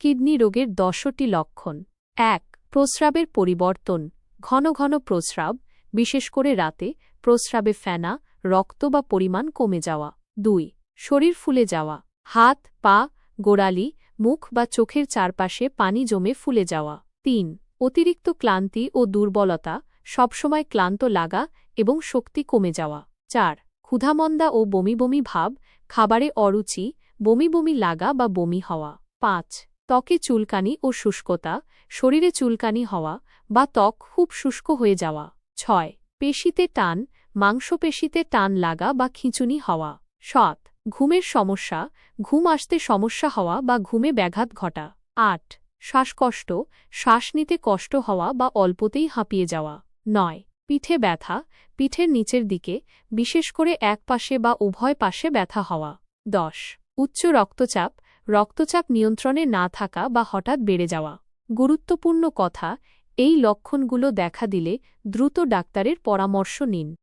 Kidney রোগের দশটি লক্ষণ। এক, প্রস্রাবের পরিবর্তন। ঘন ঘন প্রস্রাব, বিশেষ করে রাতে, প্রস্রাবে ফেনা, রক্ত বা পরিমাণ কমে যাওয়া। দুই, শরীর ফুলে যাওয়া। হাত, পা, গোড়ালি, মুখ বা চোখের চারপাশে পানি জমে ফুলে যাওয়া। তিন, অতিরিক্ত ক্লান্তি ও দুর্বলতা, সবসময় ক্লান্ত লাগা এবং শক্তি কমে যাওয়া। চার, ক্ষুধামন্দা ও বমি বমি ভাব, খাবারে অরুচি, বমি বমি লাগা বা বমি হওয়া। পাঁচ ত্বকে চুলকানি ও শুষ্কতা, শরীরে চুলকানি হওয়া বা ত্বক খুব শুষ্ক হয়ে যাওয়া। ছয়, পেশিতে টান, মাংসপেশিতে টান লাগা বা খিঁচুনি হওয়া। সাত, ঘুমের সমস্যা, ঘুম আসতে সমস্যা হওয়া বা ঘুমে ব্যাঘাত ঘটা। আট, শ্বাসকষ্ট, শ্বাস নিতে কষ্ট হওয়া বা অল্পতেই হাঁপিয়ে যাওয়া। নয়, পিঠে ব্যথা, পিঠের নিচের দিকে, বিশেষ করে এক পাশে বা উভয় পাশে ব্যথা হওয়া। দশ, উচ্চ রক্তচাপ রক্তচাপ নিয়ন্ত্রণে না থাকা বা হঠাৎ বেড়ে যাওয়া। গুরুত্বপূর্ণ কথা, এই লক্ষণগুলো দেখা দিলে দ্রুত ডাক্তারের পরামর্শ নিন।